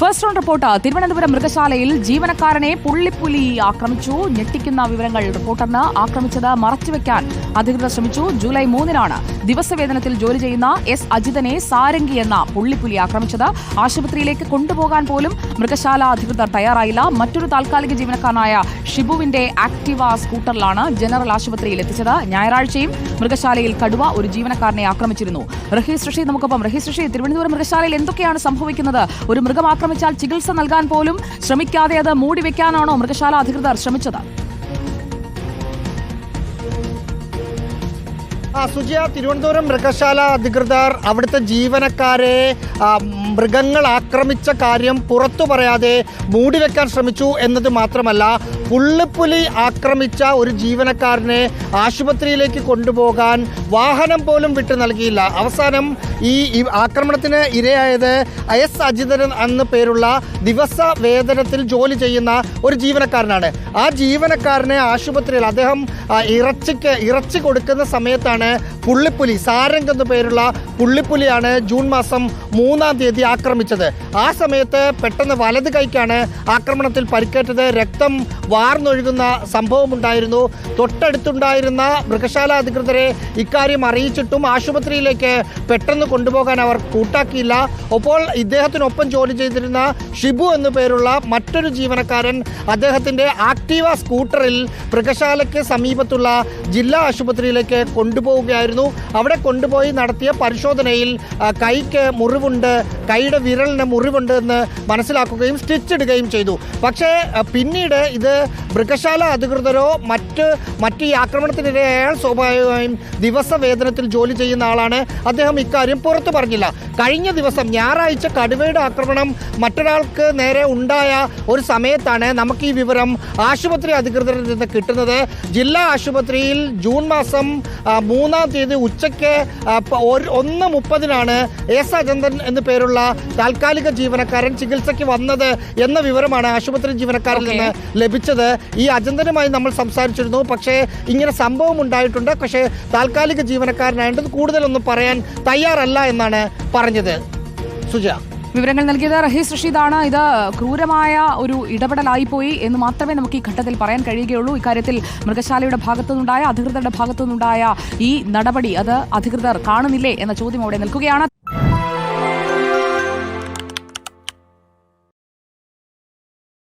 First round report Thiruvananthapuram മൃഗശാലയിൽ ജീവനക്കാരനെ പുള്ളിപ്പുലി ആക്രമിച്ചു. ഞെട്ടിക്കുന്ന വിവരങ്ങൾ റിപ്പോർട്ടറിന് ആക്രമിച്ചത് മറച്ചുവെക്കാൻ അധികൃതർ ശ്രമിച്ചു. ജൂലൈ മൂന്നിനാണ് ദിവസവേതനത്തിൽ ജോലി ചെയ്യുന്ന എസ്. അജിതനെ സാരംഗി എന്ന പുള്ളിപ്പുലി ആക്രമിച്ചത്. ആശുപത്രിയിലേക്ക് കൊണ്ടുപോകാൻ പോലും മൃഗശാല അധികൃതർ തയ്യാറായില്ല. മറ്റൊരു താൽക്കാലിക ജീവനക്കാരനായ ഷിബുവിന്റെ ആക്ടിവ സ്കൂട്ടറിലാണ് ജനറൽ ആശുപത്രിയിൽ എത്തിച്ചത്. ഞായറാഴ്ചയും മൃഗശാലയിൽ കടുവ ഒരു ജീവനക്കാരനെ ആക്രമിച്ചിരുന്നു. റഹീസ് ഋഷി നമുക്കൊപ്പം. റഹീസ് ഋഷി തിരുവനന്തപുരം മൃഗശാലയിൽ എന്തൊക്കെയാണ് സംഭവിക്കുന്നത്? ഒരു മൃഗം ആക്രമിച്ചാൽ ചികിത്സ നൽകാൻ പോലും ശ്രമിക്കാതെ അത് മൂടിവെക്കാനാണോ മൃഗശാല അധികൃതർ ശ്രമിച്ചത്? സുജിയ തിരുവനന്തപുരം മൃഗശാല അധികൃതർ അവിടുത്തെ ജീവനക്കാരെ മൃഗങ്ങൾ ആക്രമിച്ച കാര്യം പുറത്തു പറയാതെ മൂടിവെക്കാൻ ശ്രമിച്ചു എന്നത് മാത്രമല്ല പുള്ളിപ്പുലി ആക്രമിച്ച ഒരു ജീവനക്കാരനെ ആശുപത്രിയിലേക്ക് കൊണ്ടുപോകാൻ വാഹനം പോലും വിട്ടു നൽകിയില്ല. അവസാനം ഈ ആക്രമണത്തിന് ഇരയായത് എസ് അജിതരൻ എന്ന പേരുള്ള ദിവസ വേതനത്തിൽ ജോലി ചെയ്യുന്ന ഒരു ജീവനക്കാരനാണ്. ആ ജീവനക്കാരനെ ആശുപത്രിയിൽ അദ്ദേഹം ഇറച്ചിക്ക് ഇറച്ചി കൊടുക്കുന്ന സമയത്താണ് പുള്ളിപ്പുലി സാരംഗ് എന്നു പേരുള്ള പുള്ളിപ്പുലിയാണ് ജൂൺ മാസം മൂന്നാം തീയതി ആക്രമിച്ചത്. ആ സമയത്ത് പെട്ടെന്ന് വലത് കൈക്കാണ് ആക്രമണത്തിൽ പരിക്കേറ്റത്. രക്തം വാർന്നൊഴുകുന്ന സംഭവമുണ്ടായിരുന്നു. തൊട്ടടുത്തുണ്ടായിരുന്ന മൃഗശാല അധികൃതരെ ഇക്കാര്യം അറിയിച്ചിട്ടും ആശുപത്രിയിലേക്ക് പെട്ടെന്ന് കൊണ്ടുപോകാൻ അവർ കൂട്ടാക്കിയില്ല. അപ്പോൾ ഇദ്ദേഹത്തിനൊപ്പം ജോലി ചെയ്തിരുന്ന ഷിബു എന്നു പേരുള്ള മറ്റൊരു ജീവനക്കാരൻ അദ്ദേഹത്തിന്റെ ആക്റ്റീവ സ്കൂട്ടറിൽ മൃഗശാലയ്ക്ക് സമീപത്തുള്ള ജില്ലാ ആശുപത്രിയിലേക്ക് കൊണ്ടുപോവുകയായിരുന്നു. അവിടെ കൊണ്ടുപോയി നടത്തിയ പരിശോധനയിൽ കൈക്ക് മുറിവുണ്ട് കൈയുടെ വിരലിന് മുറിവുണ്ട് എന്ന് മനസ്സിലാക്കുകയും സ്റ്റിച്ച് ഇടുകയും ചെയ്തു. പക്ഷേ പിന്നീട് ഇത് മൃഗശാല അധികൃതരോ മറ്റ് മറ്റ് ഈ ആക്രമണത്തിനിരയായാൽ സ്വാഭാവികമായും ദിവസ വേതനത്തിൽ ജോലി ചെയ്യുന്ന ആളാണ്. അദ്ദേഹം ഇക്കാര്യം പുറത്തു പറഞ്ഞില്ല. കഴിഞ്ഞ ദിവസം ഞായറാഴ്ച കടുവയുടെ ആക്രമണം മറ്റൊരാൾക്ക് നേരെ ഉണ്ടായ ഒരു സമയത്താണ് നമുക്ക് ഈ വിവരം ആശുപത്രി അധികൃതരിൽ നിന്ന് കിട്ടുന്നത്. ജില്ലാ ആശുപത്രിയിൽ ജൂൺ മാസം മൂന്നാം തീയതി ഉച്ചയ്ക്ക് ഒന്ന് ഒന്ന് മുപ്പതിനാണ് എസ് അജന്തൻ എന്നു പേരുള്ള താൽക്കാലിക ജീവനക്കാരൻ ചികിത്സയ്ക്ക് വന്നത് എന്ന വിവരമാണ് ആശുപത്രി ജീവനക്കാരിൽ നിന്ന് ലഭിച്ചത്. ഈ അജന്തനുമായി നമ്മൾ സംസാരിച്ചിരുന്നു. പക്ഷേ ഇങ്ങനെ സംഭവം ഉണ്ടായിട്ടുണ്ട്. പക്ഷേ താൽക്കാലിക ജീവനക്കാരനായിട്ട് കൂടുതലൊന്നും പറയാൻ തയ്യാറല്ല എന്നാണ് പറഞ്ഞത്. സുജ. വിവരങ്ങൾ നൽകിയത് റഹീസ് റഷീദാണ്. ഇത് ക്രൂരമായ ഒരു ഇടപെടലായിപ്പോയി എന്ന് മാത്രമേ നമുക്ക് ഈ ഘട്ടത്തിൽ പറയാൻ കഴിയുകയുള്ളൂ. ഇക്കാര്യത്തിൽ മൃഗശാലയുടെ ഭാഗത്തുനിന്നുണ്ടായ അധികൃതരുടെ ഭാഗത്തുനിന്നുണ്ടായ ഈ നടപടി അത് അധികൃതർ കാണുന്നില്ലേ എന്ന ചോദ്യം അവിടെ നിൽക്കുകയാണ്.